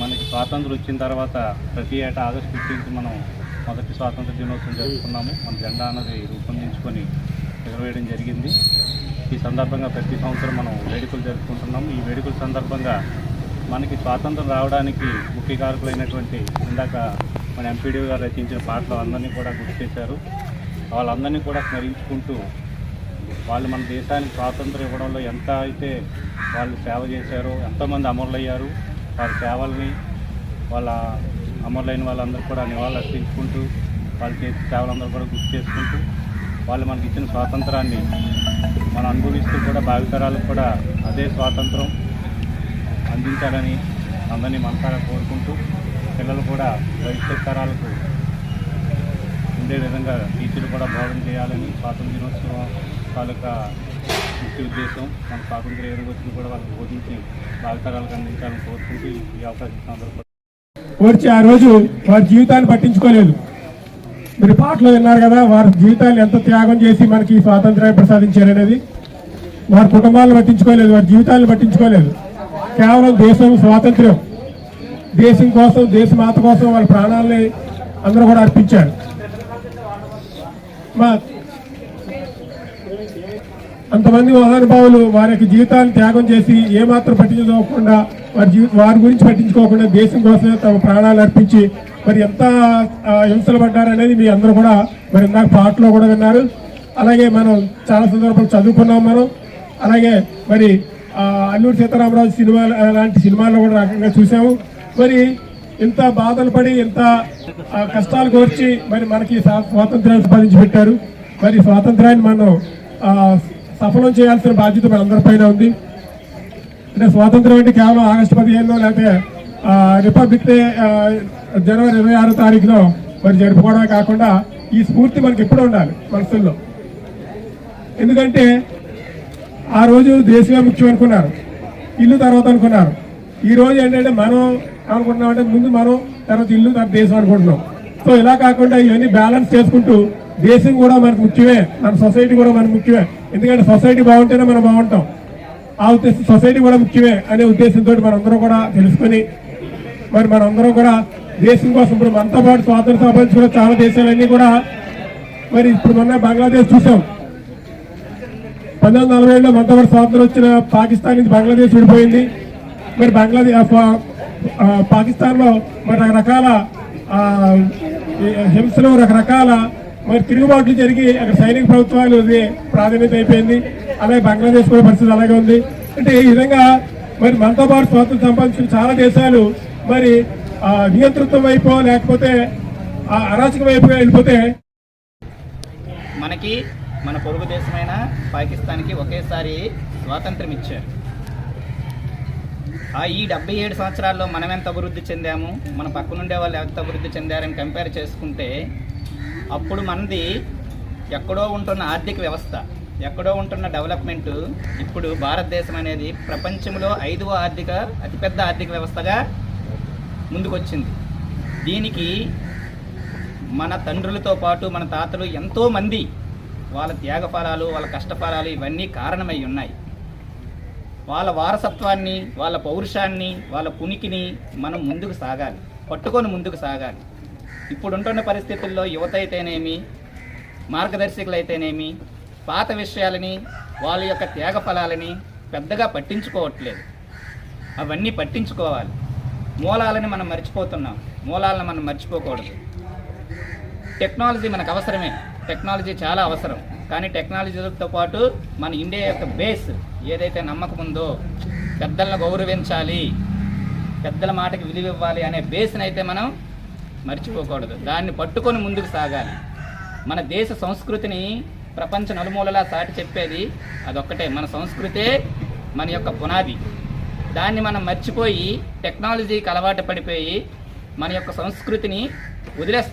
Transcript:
మనకి స్వాతంత్రం వచ్చిన తర్వాత ప్రతి ఏటా ఆగస్టు ఫిఫ్టీన్త్ మనం మొదటి స్వాతంత్ర దినోత్సవం జరుపుకున్నాము. మన జెండా అన్నది రూపొందించుకొని ఎగరవేయడం జరిగింది. ఈ సందర్భంగా ప్రతి సంవత్సరం మనం వేడుకలు జరుపుకుంటున్నాము. ఈ వేడుకల సందర్భంగా మనకి స్వాతంత్రం రావడానికి ముఖ్య కారకులైనటువంటి ఇందాక మన ఎంపీడీ గారు రచించిన పాటలు అందరినీ కూడా గుర్తు చేశారు. వాళ్ళందరినీ కూడా స్మరించుకుంటూ వాళ్ళు మన దేశానికి స్వాతంత్రం ఇవ్వడంలో ఎంత అయితే వాళ్ళు సేవ చేశారో ఎంతోమంది అమరులయ్యారు. వారి సేవల్ని వాళ్ళ అమరులైన వాళ్ళందరూ కూడా నివాళులు అర్పించుకుంటూ వాళ్ళు చేసే సేవలందరూ కూడా గుర్తు చేసుకుంటూ వాళ్ళు మనకి ఇచ్చిన స్వాతంత్రాన్ని మనం అనుభవిస్తూ కూడా భావితరాలకు కూడా అదే స్వాతంత్రం అందించాలని అందరినీ మనసారా కోరుకుంటూ పిల్లలు కూడా భవిష్యత్ తరాలకు ఉండే విధంగా టీచర్లు కూడా బోధన చేయాలని స్వాతంత్ర దినోత్సవం తాలూకా ముఖ్య ఉద్దేశం మన స్వాతంత్ర ఎదుగుతుంది కూడా వాళ్ళకి బోధించి బాధితరాలకు అందించాలని కోరుకుంటూ ఈ అవకాశం ఇచ్చిన అందరూ ఆ రోజు వారి జీవితాన్ని పట్టించుకోలేదు. మీరు పాటలు విన్నారు కదా వారి జీవితాన్ని ఎంత త్యాగం చేసి మనకి స్వాతంత్రాన్ని ప్రసాదించారనేది. వారి కుటుంబాలను పట్టించుకోలేదు వారి జీవితాలను పట్టించుకోలేదు. కేవలం దేశం స్వాతంత్ర్యం. దేశం కోసం దేశమాత కోసం వాళ్ళ ప్రాణాలని అందరూ కూడా అర్పించారు. మా అంతమంది మహానుభావులు వారి యొక్క జీవితాన్ని త్యాగం చేసి ఏమాత్రం పట్టించుకోకుండా వారి జీవి వారి గురించి పట్టించుకోకుండా దేశం కోసమే తమ ప్రాణాలు అర్పించి మరి ఎంత హింసలు పడ్డారనేది మీ అందరూ కూడా మరి ఇందాక పాటలో కూడా విన్నారు. అలాగే మనం చాలా సందర్భాలు చదువుకున్నాం మనం. అలాగే మరి అల్లూరు సీతారామరాజు సినిమా లాంటి సినిమాల్లో కూడా రకంగా చూసాము. మరి ఇంత బాధలు పడి ఇంత కష్టాలు కోర్చి మరి మనకి స్వాతంత్ర్యాన్ని స్వాతంత్రాన్ని సంపాదించి పెట్టారు. మరి స్వాతంత్రాన్ని మనం సఫలం చేయాల్సిన బాధ్యత మనందరిపైన ఉంది. అంటే స్వాతంత్రం అంటే కేవలం ఆగస్టు పదిహేనులో లేకపోతే రిపబ్లిక్ డే జనవరి ఇరవై ఆరో తారీఖులో మరి జరుపుకోవడమే కాకుండా ఈ స్ఫూర్తి మనకి ఎప్పుడు ఉండాలి మనసుల్లో. ఎందుకంటే ఆ రోజు దేశమే ముఖ్యం అనుకున్నారు. ఇల్లు తర్వాత అనుకున్నారు. ఈ రోజు ఏంటంటే మనం అనుకుంటున్నాం అంటే ముందు మనం తర్వాత ఇల్లు తర్వాత దేశం అనుకుంటున్నాం. సో ఇలా కాకుండా ఇవన్నీ బ్యాలెన్స్ చేసుకుంటూ దేశం కూడా మనకు ముఖ్యమే. మన సొసైటీ కూడా మనకు ముఖ్యమే. ఎందుకంటే సొసైటీ బాగుంటేనే మనం బాగుంటాం. ఆ ఉద్దేశం సొసైటీ కూడా ముఖ్యమే అనే ఉద్దేశంతో మనందరం కూడా తెలుసుకొని మరి మనందరం కూడా దేశం కోసం ఇప్పుడు మనతో పాటు స్వాతంత్ర సంపాదించుకున్న చాలా దేశాలన్నీ కూడా మరి ఇప్పుడు మొన్న బంగ్లాదేశ్ చూసాం. పంతొమ్మిది నలభై ఏడులో మనతో పాటు స్వాతంత్రం వచ్చిన పాకిస్తాన్ నుంచి బంగ్లాదేశ్ విడిపోయింది. మరి బంగ్లాదేశ్ పాకిస్తాన్లో మరి రకరకాల హింసలు రకరకాల మరి తిరుగుబాట్లు జరిగి అక్కడ సైనిక ప్రభుత్వాలు ఇది ప్రాధాన్యత అయిపోయింది. అలాగే బంగ్లాదేశ్ కూడా పరిస్థితి అలాగే ఉంది. అంటే ఈ విధంగా మరి మనతో పాటు స్వాతంత్రం సంపాదించిన చాలా దేశాలు మరి నియంతృత్వం వైపు లేకపోతే ఆ అరాచక వైపు వెళ్ళిపోతే మనకి మన పొరుగు దేశమైన పాకిస్తాన్కి ఒకేసారి స్వాతంత్రం ఇచ్చారు. ఆ ఈ డెబ్బై ఏడు సంవత్సరాల్లో మనం ఎంత అభివృద్ధి చెందాము మన పక్కనుండే వాళ్ళు ఎంత అభివృద్ధి చెందారని కంపేర్ చేసుకుంటే అప్పుడు మనది ఎక్కడో ఉంటున్న ఆర్థిక వ్యవస్థ ఎక్కడో ఉంటున్న డెవలప్మెంట్ ఇప్పుడు భారతదేశం అనేది ప్రపంచంలో ఐదవ ఆర్థిక అతిపెద్ద ఆర్థిక వ్యవస్థగా ముందుకొచ్చింది. దీనికి మన తండ్రులతో పాటు మన తాతలు ఎంతోమంది వాళ్ళ త్యాగఫలాలు వాళ్ళ కష్టఫలాలు ఇవన్నీ కారణమై ఉన్నాయి. వాళ్ళ వారసత్వాన్ని వాళ్ళ పౌరుషాన్ని వాళ్ళ పునికిని మనం ముందుకు సాగాలి పట్టుకొని ముందుకు సాగాలి. ఇప్పుడుంటున్న పరిస్థితుల్లో యువత అయితేనేమి మార్గదర్శకులు అయితేనేమి పాత విషయాలని వాళ్ళ యొక్క త్యాగ ఫలాలని పెద్దగా పట్టించుకోవట్లేదు. అవన్నీ పట్టించుకోవాలి. మూలాలని మనం మర్చిపోతున్నాం. మూలాలను మనం మర్చిపోకూడదు. టెక్నాలజీ మనకు అవసరమే. టెక్నాలజీ చాలా అవసరం. కానీ టెక్నాలజీతో పాటు మన ఇండియా యొక్క బేస్ ఏదైతే నమ్మకం ఉందో పెద్దలను గౌరవించాలి పెద్దల మాటకి విలువ ఇవ్వాలి అనే బేస్ని అయితే మనం మర్చిపోకూడదు. దాన్ని పట్టుకొని ముందుకు సాగాలి. మన దేశ సంస్కృతిని ప్రపంచ నలుమూలలా సాటి చెప్పేది అదొక్కటే. మన సంస్కృతే మన యొక్క పునాది. దాన్ని మనం మర్చిపోయి టెక్నాలజీకి అలవాటు పడిపోయి మన యొక్క సంస్కృతిని వదిలేస్తాం